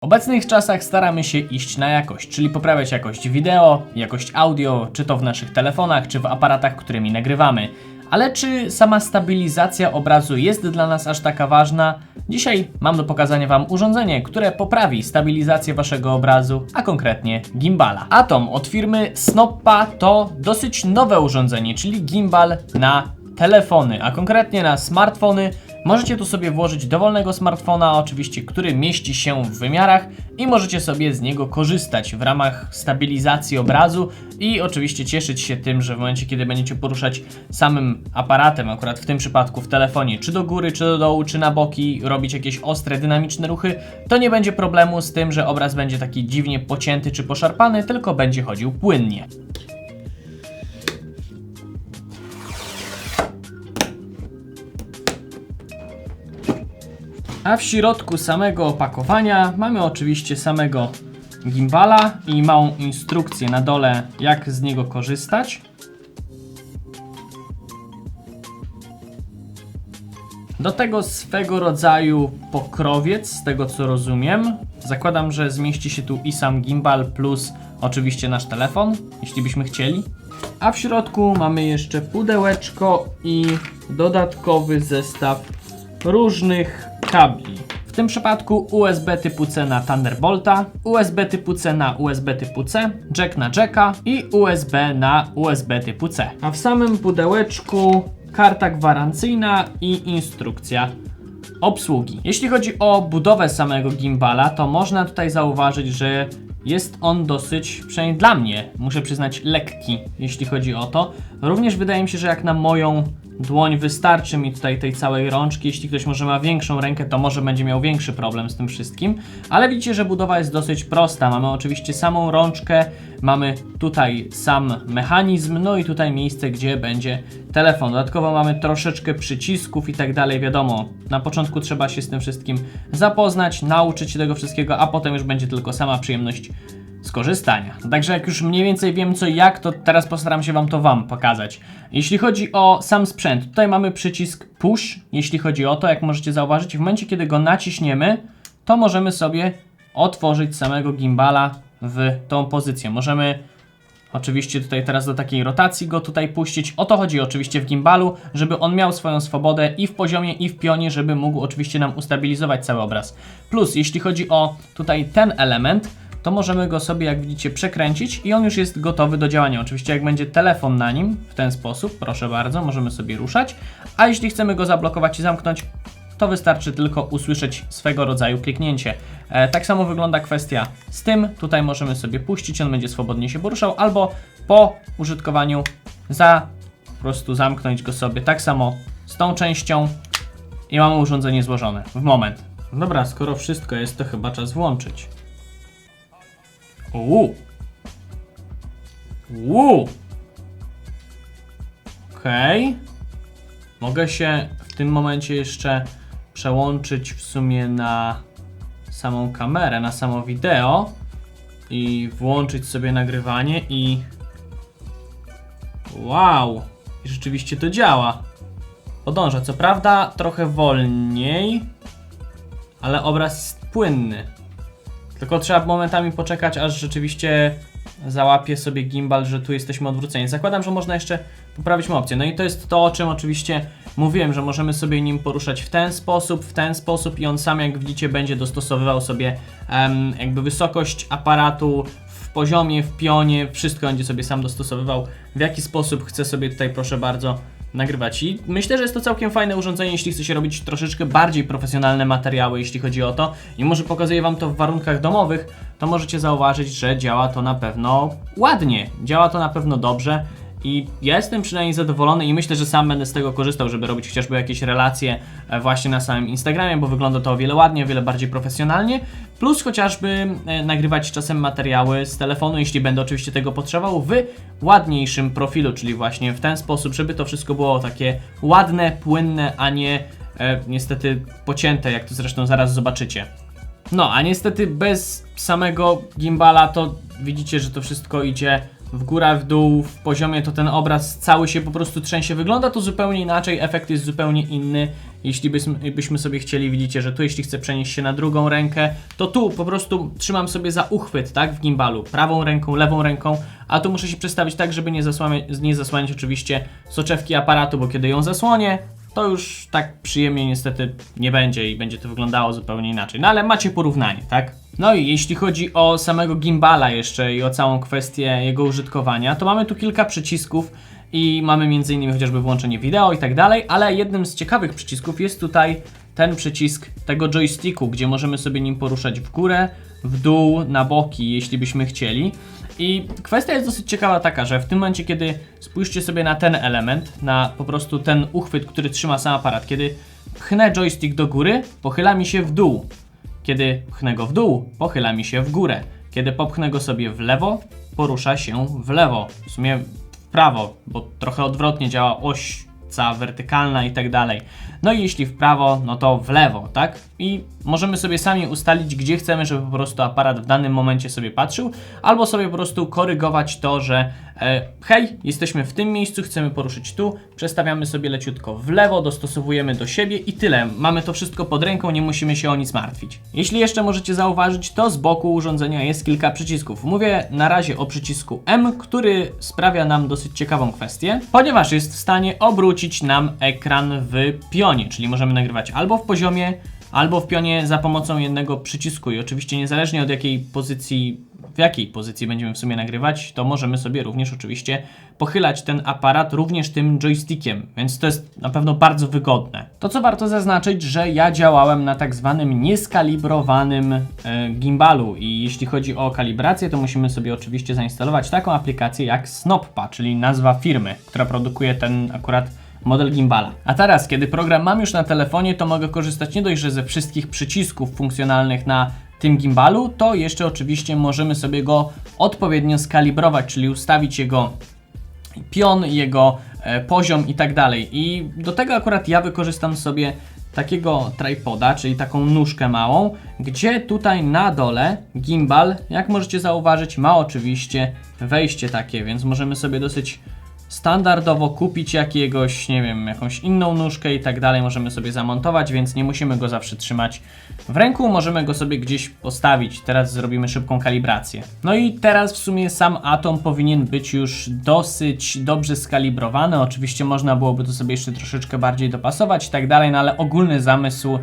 W obecnych czasach staramy się iść na jakość, czyli poprawiać jakość wideo, jakość audio, czy to w naszych telefonach, czy w aparatach, którymi nagrywamy. Ale czy sama stabilizacja obrazu jest dla nas aż taka ważna? Dzisiaj mam do pokazania Wam urządzenie, które poprawi stabilizację Waszego obrazu, a konkretnie gimbala. Atom od firmy Snoppa to dosyć nowe urządzenie, czyli gimbal na telefony, a konkretnie na smartfony. Możecie tu sobie włożyć dowolnego smartfona, oczywiście, który mieści się w wymiarach i możecie sobie z niego korzystać w ramach stabilizacji obrazu i oczywiście cieszyć się tym, że w momencie, kiedy będziecie poruszać samym aparatem, akurat w tym przypadku w telefonie, czy do góry, czy do dołu, czy na boki, robić jakieś ostre, dynamiczne ruchy, to nie będzie problemu z tym, że obraz będzie taki dziwnie pocięty czy poszarpany, tylko będzie chodził płynnie. A w środku samego opakowania mamy oczywiście samego gimbala i małą instrukcję na dole, jak z niego korzystać. Do tego swego rodzaju pokrowiec, z tego co rozumiem. Zakładam, że zmieści się tu i sam gimbal, plus oczywiście nasz telefon, jeśli byśmy chcieli. A w środku mamy jeszcze pudełeczko i dodatkowy zestaw różnych kabli. W tym przypadku USB typu C na Thunderbolta, USB typu C na USB typu C, jack na jacka i USB na USB typu C. A w samym pudełeczku karta gwarancyjna i instrukcja obsługi. Jeśli chodzi o budowę samego gimbala, to można tutaj zauważyć, że jest on dosyć, przynajmniej dla mnie, muszę przyznać, lekki, jeśli chodzi o to. Również wydaje mi się, że jak na moją dłoń wystarczy mi tutaj tej całej rączki. Jeśli ktoś może ma większą rękę, to może będzie miał większy problem z tym wszystkim. Ale widzicie, że budowa jest dosyć prosta. Mamy oczywiście samą rączkę, mamy tutaj sam mechanizm, no i tutaj miejsce, gdzie będzie telefon. Dodatkowo mamy troszeczkę przycisków i tak dalej. Wiadomo, na początku trzeba się z tym wszystkim zapoznać, nauczyć się tego wszystkiego, a potem już będzie tylko sama przyjemność skorzystania. Także jak już mniej więcej wiem co i jak, to teraz postaram się Wam to Wam pokazać. Jeśli chodzi o sam sprzęt, tutaj mamy przycisk push, jeśli chodzi o to, jak możecie zauważyć, w momencie kiedy go naciśniemy, to możemy sobie otworzyć samego gimbala w tą pozycję. Możemy Oczywiście tutaj teraz do takiej rotacji go tutaj puścić. O to chodzi oczywiście w gimbalu, żeby on miał swoją swobodę i w poziomie i w pionie, żeby mógł oczywiście nam ustabilizować cały obraz. Plus jeśli chodzi o tutaj ten element, to możemy go sobie jak widzicie przekręcić i on już jest gotowy do działania. Oczywiście jak będzie telefon na nim w ten sposób, proszę bardzo, możemy sobie ruszać, a jeśli chcemy go zablokować i zamknąć, to wystarczy tylko usłyszeć swego rodzaju kliknięcie. E, tak samo wygląda kwestia z tym. Tutaj możemy sobie puścić, on będzie swobodnie się poruszał, albo po użytkowaniu za po prostu zamknąć go sobie. Tak samo z tą częścią i mamy urządzenie złożone w moment. Dobra, skoro wszystko jest, to chyba czas włączyć. Uuu. Uuu. Okej. Mogę się w tym momencie jeszcze przełączyć w sumie na samą kamerę, na samo wideo i włączyć sobie nagrywanie i wow, i rzeczywiście to działa. Podąża, co prawda trochę wolniej, ale obraz jest płynny. Tylko trzeba momentami poczekać, aż rzeczywiście załapie sobie gimbal, że tu jesteśmy odwróceni. Zakładam, że można jeszcze poprawić opcję. No i to jest to, o czym oczywiście mówiłem, że możemy sobie nim poruszać w ten sposób, w ten sposób i on sam, jak widzicie, będzie dostosowywał sobie em, jakby wysokość aparatu w poziomie, w pionie, wszystko będzie sobie sam dostosowywał. W jaki sposób chce sobie tutaj, proszę bardzo, nagrywać. I myślę, że jest to całkiem fajne urządzenie, jeśli chce się robić troszeczkę bardziej profesjonalne materiały, jeśli chodzi o to. I może pokazuję Wam to w warunkach domowych, to możecie zauważyć, że działa to na pewno ładnie. Działa to na pewno dobrze. I ja jestem przynajmniej zadowolony i myślę, że sam będę z tego korzystał, żeby robić chociażby jakieś relacje e, właśnie na samym Instagramie, bo wygląda to o wiele ładniej, o wiele bardziej profesjonalnie. Plus chociażby e, nagrywać czasem materiały z telefonu, jeśli będę oczywiście tego potrzebował, w ładniejszym profilu, czyli właśnie w ten sposób, żeby to wszystko było takie ładne, płynne, a nie e, niestety pocięte, jak to zresztą zaraz zobaczycie. No, a niestety bez samego gimbala to widzicie, że to wszystko idzie w górę, w dół, w poziomie, to ten obraz cały się po prostu trzęsie. Wygląda to zupełnie inaczej, efekt jest zupełnie inny. Jeśli byśmy, byśmy sobie chcieli, widzicie, że tu jeśli chcę przenieść się na drugą rękę, to tu po prostu trzymam sobie za uchwyt, tak, w gimbalu, prawą ręką, lewą ręką, a tu muszę się przestawić tak, żeby nie zasłaniać, nie zasłaniać oczywiście soczewki aparatu, bo kiedy ją zasłonię, to już tak przyjemnie niestety nie będzie i będzie to wyglądało zupełnie inaczej. No ale macie porównanie, tak? No i jeśli chodzi o samego gimbala jeszcze i o całą kwestię jego użytkowania, to mamy tu kilka przycisków i mamy m.in. chociażby włączenie wideo i tak dalej, ale jednym z ciekawych przycisków jest tutaj ten przycisk tego joysticku, gdzie możemy sobie nim poruszać w górę, w dół, na boki, jeśli byśmy chcieli. I kwestia jest dosyć ciekawa taka, że w tym momencie, kiedy spójrzcie sobie na ten element, na po prostu ten uchwyt, który trzyma sam aparat, kiedy pchnę joystick do góry, pochyla mi się w dół. Kiedy pchnę go w dół, pochyla mi się w górę. Kiedy popchnę go sobie w lewo, porusza się w lewo. W sumie w prawo, bo trochę odwrotnie działa oś wertykalna i tak dalej. No i jeśli w prawo, no to w lewo, tak? I możemy sobie sami ustalić, gdzie chcemy, żeby po prostu aparat w danym momencie sobie patrzył, albo sobie po prostu korygować to, że e, hej, jesteśmy w tym miejscu, chcemy poruszyć tu, przestawiamy sobie leciutko w lewo, dostosowujemy do siebie i tyle. Mamy to wszystko pod ręką, nie musimy się o nic martwić. Jeśli jeszcze możecie zauważyć, to z boku urządzenia jest kilka przycisków. Mówię na razie o przycisku M, który sprawia nam dosyć ciekawą kwestię, ponieważ jest w stanie obrócić nam ekran w pionie, czyli możemy nagrywać albo w poziomie, albo w pionie za pomocą jednego przycisku i oczywiście niezależnie od jakiej pozycji, w jakiej pozycji będziemy w sumie nagrywać, to możemy sobie również oczywiście pochylać ten aparat również tym joystickiem, więc to jest na pewno bardzo wygodne. To co warto zaznaczyć, że ja działałem na tak zwanym nieskalibrowanym e, gimbalu i jeśli chodzi o kalibrację, to musimy sobie oczywiście zainstalować taką aplikację jak Snoppa, czyli nazwa firmy, która produkuje ten akurat model gimbala. A teraz, kiedy program mam już na telefonie, to mogę korzystać nie dość, że ze wszystkich przycisków funkcjonalnych na tym gimbalu, to jeszcze oczywiście możemy sobie go odpowiednio skalibrować, czyli ustawić jego pion, jego e, poziom i tak dalej. I do tego akurat ja wykorzystam sobie takiego tripoda, czyli taką nóżkę małą, gdzie tutaj na dole gimbal, jak możecie zauważyć, ma oczywiście wejście takie, więc możemy sobie dosyć standardowo kupić jakiegoś, nie wiem, jakąś inną nóżkę i tak dalej, możemy sobie zamontować, więc nie musimy go zawsze trzymać w ręku, możemy go sobie gdzieś postawić. Teraz zrobimy szybką kalibrację. No i teraz w sumie sam atom powinien być już dosyć dobrze skalibrowany. Oczywiście można byłoby to sobie jeszcze troszeczkę bardziej dopasować i tak dalej, no ale ogólny zamysł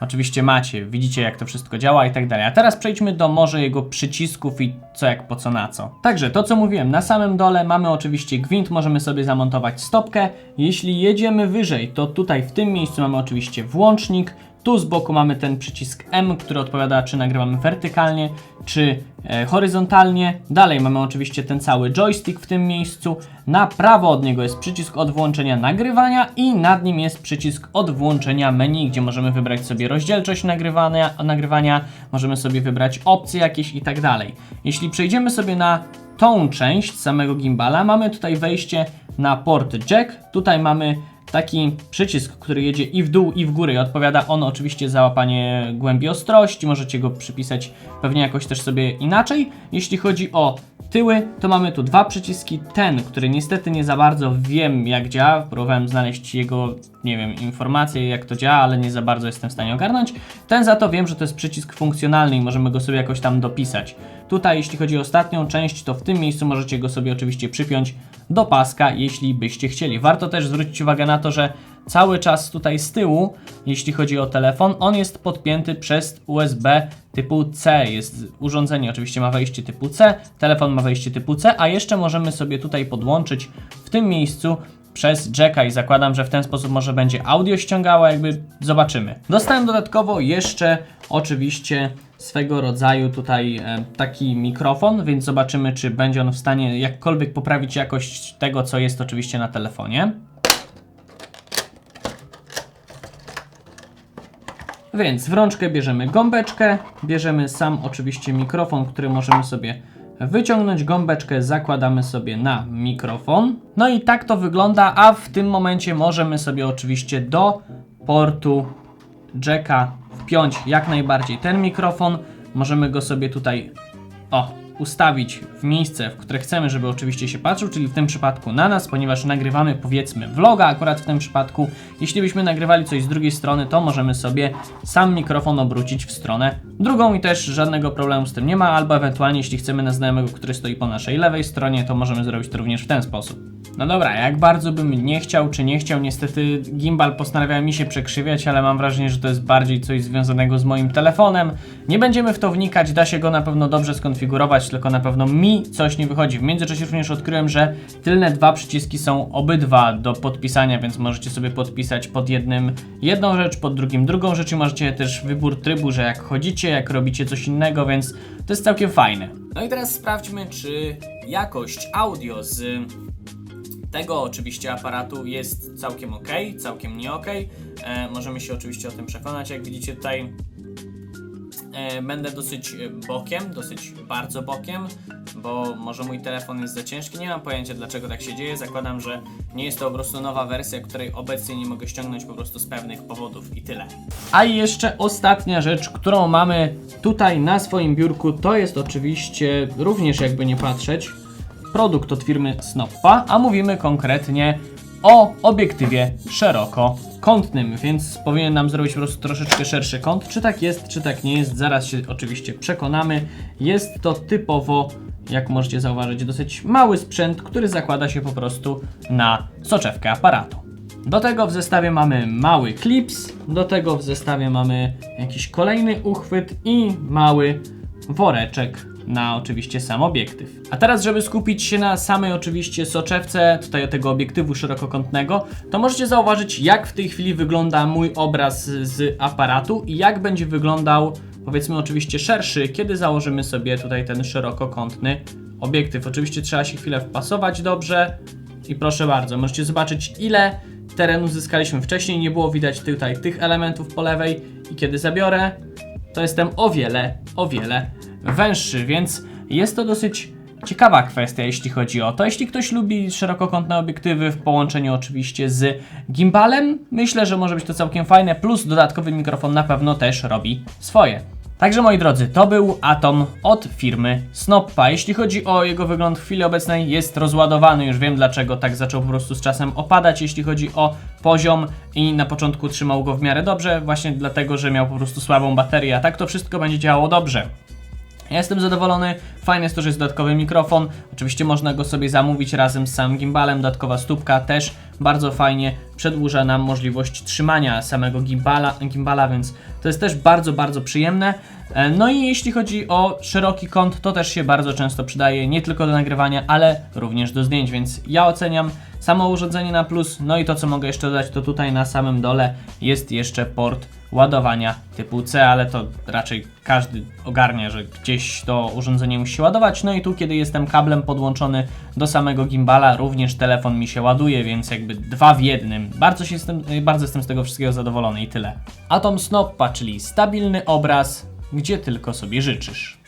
Oczywiście macie, widzicie jak to wszystko działa i tak dalej. A teraz przejdźmy do może jego przycisków i co jak po co na co. Także to co mówiłem, na samym dole mamy oczywiście gwint, możemy sobie zamontować stopkę. Jeśli jedziemy wyżej, to tutaj w tym miejscu mamy oczywiście włącznik, tu z boku mamy ten przycisk M, który odpowiada, czy nagrywamy wertykalnie, czy e, horyzontalnie. Dalej mamy oczywiście ten cały joystick w tym miejscu. Na prawo od niego jest przycisk od włączenia nagrywania i nad nim jest przycisk od włączenia menu, gdzie możemy wybrać sobie rozdzielczość nagrywania, nagrywania możemy sobie wybrać opcje jakieś i tak dalej. Jeśli przejdziemy sobie na tą część samego gimbala, mamy tutaj wejście na port jack. Tutaj mamy taki przycisk, który jedzie i w dół, i w górę i odpowiada on oczywiście za łapanie głębi ostrości, możecie go przypisać pewnie jakoś też sobie inaczej. Jeśli chodzi o tyły, to mamy tu dwa przyciski. Ten, który niestety nie za bardzo wiem jak działa, próbowałem znaleźć jego, nie wiem, informacje jak to działa, ale nie za bardzo jestem w stanie ogarnąć. Ten za to wiem, że to jest przycisk funkcjonalny i możemy go sobie jakoś tam dopisać. Tutaj, jeśli chodzi o ostatnią część, to w tym miejscu możecie go sobie oczywiście przypiąć do paska, jeśli byście chcieli. Warto też zwrócić uwagę na to, że cały czas tutaj z tyłu, jeśli chodzi o telefon, on jest podpięty przez USB typu C. Jest urządzenie, oczywiście ma wejście typu C, telefon ma wejście typu C, a jeszcze możemy sobie tutaj podłączyć w tym miejscu przez jacka i zakładam, że w ten sposób może będzie audio ściągało, jakby zobaczymy. Dostałem dodatkowo jeszcze oczywiście swego rodzaju tutaj e, taki mikrofon, więc zobaczymy, czy będzie on w stanie jakkolwiek poprawić jakość tego, co jest oczywiście na telefonie. Więc w rączkę bierzemy gąbeczkę, bierzemy sam oczywiście mikrofon, który możemy sobie wyciągnąć gąbeczkę, zakładamy sobie na mikrofon. No i tak to wygląda, a w tym momencie możemy sobie oczywiście do portu jacka wpiąć jak najbardziej ten mikrofon. Możemy go sobie tutaj, o, ustawić w miejsce, w które chcemy, żeby oczywiście się patrzył, czyli w tym przypadku na nas, ponieważ nagrywamy powiedzmy vloga akurat w tym przypadku. Jeśli byśmy nagrywali coś z drugiej strony, to możemy sobie sam mikrofon obrócić w stronę drugą i też żadnego problemu z tym nie ma, albo ewentualnie jeśli chcemy na znajomego, który stoi po naszej lewej stronie, to możemy zrobić to również w ten sposób. No dobra, jak bardzo bym nie chciał, czy nie chciał, niestety gimbal postanawia mi się przekrzywiać, ale mam wrażenie, że to jest bardziej coś związanego z moim telefonem. Nie będziemy w to wnikać, da się go na pewno dobrze skonfigurować, tylko na pewno mi coś nie wychodzi. W międzyczasie również odkryłem, że tylne dwa przyciski są obydwa do podpisania, więc możecie sobie podpisać pod jednym jedną rzecz, pod drugim drugą rzecz i możecie też wybór trybu, że jak chodzicie, jak robicie coś innego, więc to jest całkiem fajne. No i teraz sprawdźmy, czy jakość audio z tego oczywiście aparatu jest całkiem ok, całkiem nie ok. E, możemy się oczywiście o tym przekonać. Jak widzicie tutaj będę dosyć e, bokiem, dosyć bardzo bokiem, bo może mój telefon jest za ciężki. Nie mam pojęcia dlaczego tak się dzieje. Zakładam, że nie jest to po prostu nowa wersja, której obecnie nie mogę ściągnąć po prostu z pewnych powodów i tyle. A i jeszcze ostatnia rzecz, którą mamy tutaj na swoim biurku, to jest oczywiście również jakby nie patrzeć produkt od firmy Snoppa, a mówimy konkretnie o obiektywie szerokokątnym, więc powinien nam zrobić po prostu troszeczkę szerszy kąt. Czy tak jest, czy tak nie jest, zaraz się oczywiście przekonamy. Jest to typowo, jak możecie zauważyć, dosyć mały sprzęt, który zakłada się po prostu na soczewkę aparatu. Do tego w zestawie mamy mały klips, do tego w zestawie mamy jakiś kolejny uchwyt i mały woreczek na oczywiście sam obiektyw. A teraz, żeby skupić się na samej oczywiście soczewce, tutaj tego obiektywu szerokokątnego, to możecie zauważyć, jak w tej chwili wygląda mój obraz z aparatu i jak będzie wyglądał, powiedzmy oczywiście szerszy, kiedy założymy sobie tutaj ten szerokokątny obiektyw. Oczywiście trzeba się chwilę wpasować dobrze i proszę bardzo, możecie zobaczyć ile terenu zyskaliśmy wcześniej, nie było widać tutaj tych elementów po lewej i kiedy zabiorę, to jestem o wiele, o wiele węższy, więc jest to dosyć ciekawa kwestia, jeśli chodzi o to. Jeśli ktoś lubi szerokokątne obiektywy w połączeniu oczywiście z gimbalem, myślę, że może być to całkiem fajne, plus dodatkowy mikrofon na pewno też robi swoje. Także moi drodzy, to był Atom od firmy Snoppa. Jeśli chodzi o jego wygląd w chwili obecnej, jest rozładowany, już wiem dlaczego tak zaczął po prostu z czasem opadać, jeśli chodzi o poziom i na początku trzymał go w miarę dobrze, właśnie dlatego, że miał po prostu słabą baterię, a tak to wszystko będzie działało dobrze. Ja jestem zadowolony, fajne jest to, że jest dodatkowy mikrofon, oczywiście można go sobie zamówić razem z samym gimbalem, dodatkowa stópka też. Bardzo fajnie przedłuża nam możliwość trzymania samego gimbala, gimbala, więc to jest też bardzo, bardzo przyjemne. E, No i jeśli chodzi o szeroki kąt, to też się bardzo często przydaje, nie tylko do nagrywania, ale również do zdjęć, więc ja oceniam samo urządzenie na plus. No i to, co mogę jeszcze dodać, to tutaj na samym dole jest jeszcze port ładowania typu C, ale to raczej każdy ogarnia, że gdzieś to urządzenie musi się ładować. No i tu, kiedy jestem kablem podłączony do samego gimbala, również telefon mi się ładuje, więc jakby dwa w jednym. Bardzo, się jestem, bardzo jestem z tego wszystkiego zadowolony i tyle. Atom Snoppa, czyli stabilny obraz, gdzie tylko sobie życzysz.